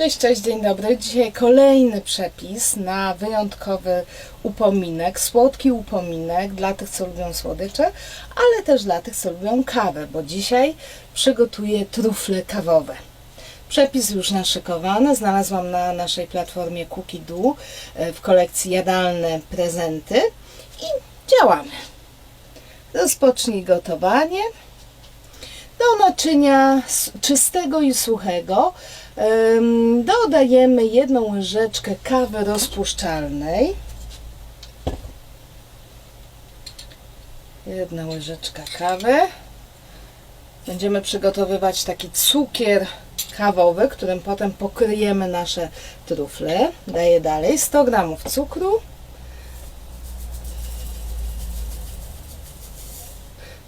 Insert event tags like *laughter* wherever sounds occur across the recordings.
Cześć, cześć, dzień dobry. Dzisiaj kolejny przepis na wyjątkowy upominek, słodki upominek dla tych, co lubią słodycze, ale też dla tych, co lubią kawę, bo dzisiaj przygotuję trufle kawowe. Przepis już naszykowany, znalazłam na naszej platformie Cookie e, w kolekcji jadalne prezenty i działamy. Rozpocznij gotowanie. Do naczynia czystego i suchego em, dodajemy jedną łyżeczkę kawy rozpuszczalnej. Jedna łyżeczka kawy. Będziemy przygotowywać taki cukier kawowy, którym potem pokryjemy nasze trufle. Daję dalej 100 gramów cukru.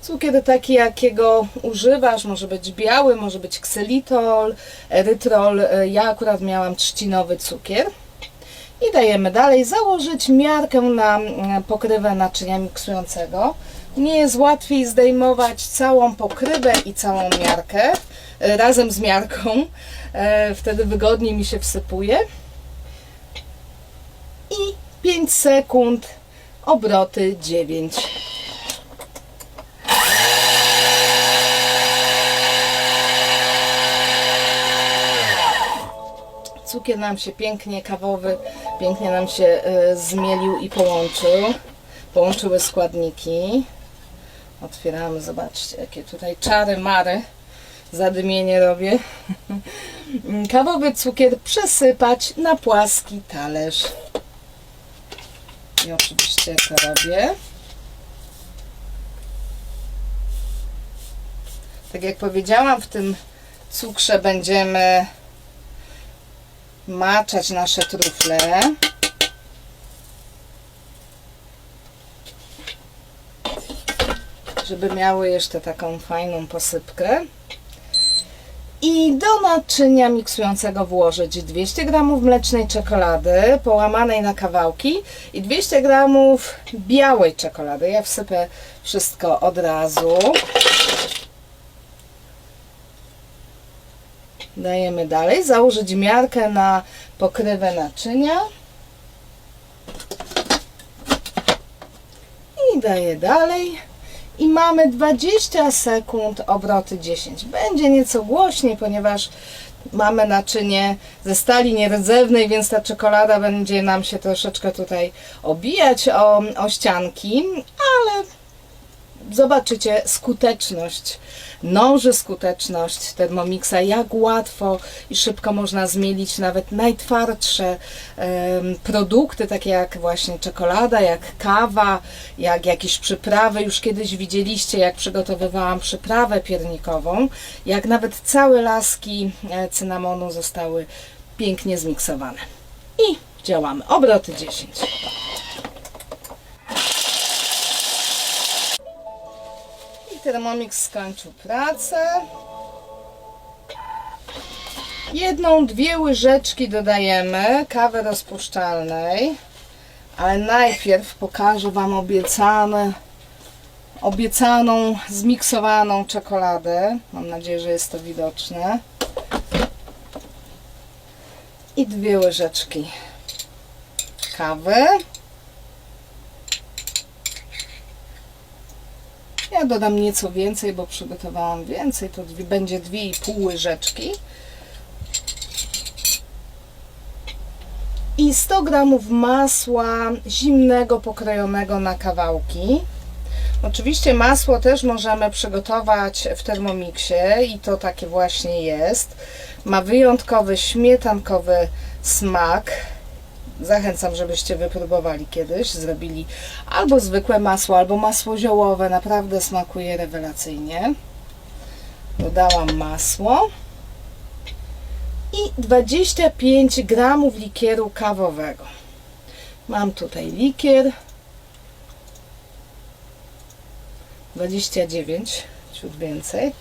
Cukier taki, jakiego używasz, może być biały, może być ksylitol, erytrol. E, Ja akurat miałam trzcinowy cukier. I dajemy dalej założyć miarkę na mm, pokrywę naczynia miksującego. Nie jest łatwiej zdejmować całą pokrywę i całą miarkę e, razem z miarką. E, Wtedy wygodniej mi się wsypuje. I 5 sekund, obroty 9. Cukier nam się pięknie kawowy, pięknie nam się e, zmielił i połączył. Połączyły składniki. Otwieramy, zobaczcie, jakie tutaj czary mary. Zadymienie robię. *laughs* Kawowy cukier przesypać na płaski talerz. I oczywiście to robię. Tak jak powiedziałam, w tym cukrze będziemy maczać nasze trufle. Żeby miały jeszcze taką fajną posypkę. I do naczynia miksującego włożyć 200 g mlecznej czekolady połamanej na kawałki i 200 g białej czekolady. Ja wsypę wszystko od razu. Dajemy dalej. Założyć miarkę na pokrywę naczynia. I daję dalej. I mamy 20 sekund, obroty 10. Będzie nieco głośniej, ponieważ mamy naczynie ze stali nierdzewnej, więc ta czekolada będzie nam się troszeczkę tutaj obijać o, o ścianki, ale zobaczycie skuteczność, noży skuteczność Thermomixa, jak łatwo i szybko można zmielić nawet najtwardsze produkty, takie jak właśnie czekolada, jak kawa, jak jakieś przyprawy. Już kiedyś widzieliście, jak przygotowywałam przyprawę piernikową, jak nawet całe laski e, cynamonu zostały pięknie zmiksowane. I działamy. Obroty 10. Thermomix skończył pracę. Jedną, dwie łyżeczki dodajemy kawy rozpuszczalnej, ale najpierw pokażę Wam obiecane, obiecaną, zmiksowaną czekoladę. Mam nadzieję, że jest to widoczne. I dwie łyżeczki kawy. Dodam nieco więcej, bo przygotowałam więcej. To dwie, będzie 2,5 łyżeczki. I 100 gramów masła zimnego, pokrojonego na kawałki. Oczywiście masło też możemy przygotować w Thermomixie i to takie właśnie jest. Ma wyjątkowy śmietankowy smak. Zachęcam, żebyście wypróbowali kiedyś, zrobili albo zwykłe masło, albo masło ziołowe. Naprawdę smakuje rewelacyjnie. Dodałam masło i 25 gramów likieru kawowego. Mam tutaj likier 29, ciut więcej,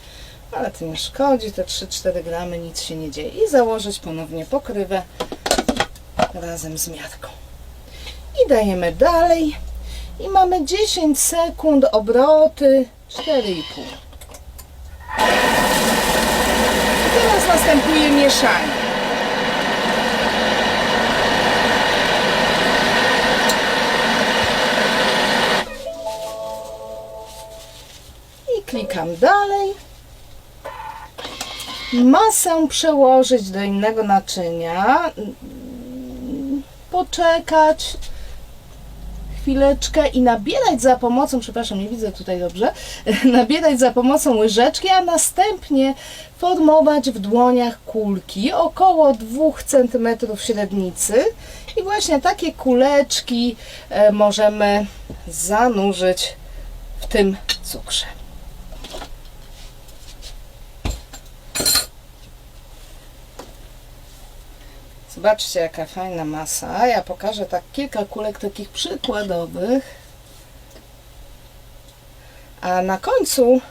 ale to nie szkodzi, te 3-4 gramy, nic się nie dzieje. I założyć ponownie pokrywę razem z miarką. I dajemy dalej. I mamy 10 sekund obroty 4,5. Teraz następuje mieszanie. I klikam dalej. Masę przełożyć do innego naczynia. Poczekać chwileczkę i nabierać za pomocą, przepraszam, nie widzę tutaj dobrze, *laughs* nabierać za pomocą łyżeczki, a następnie formować w dłoniach kulki około 2 cm średnicy i właśnie takie kuleczki e, możemy zanurzyć w tym cukrze. Zobaczcie, jaka fajna masa. Ja pokażę tak kilka kulek takich przykładowych. A na końcu,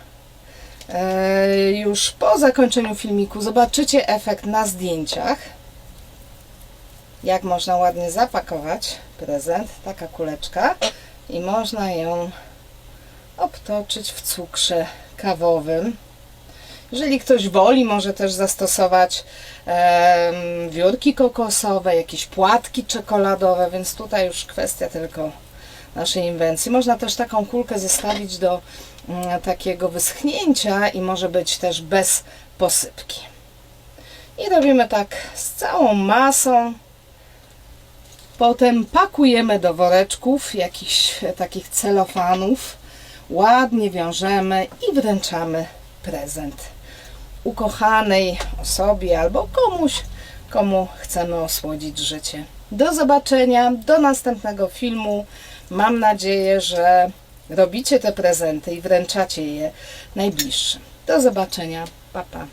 e, już po zakończeniu filmiku, zobaczycie efekt na zdjęciach. Jak można ładnie zapakować prezent. Taka kuleczka. I można ją obtoczyć w cukrze kawowym. Jeżeli ktoś woli, może też zastosować em, wiórki kokosowe, jakieś płatki czekoladowe, więc tutaj już kwestia tylko naszej inwencji. Można też taką kulkę zestawić do mm, takiego wyschnięcia i może być też bez posypki. I robimy tak z całą masą. Potem pakujemy do woreczków, jakichś e, takich celofanów. Ładnie wiążemy i wręczamy prezent ukochanej osobie albo komuś, komu chcemy osłodzić życie. Do zobaczenia, do następnego filmu. Mam nadzieję, że robicie te prezenty i wręczacie je najbliższym. Do zobaczenia. Pa, pa.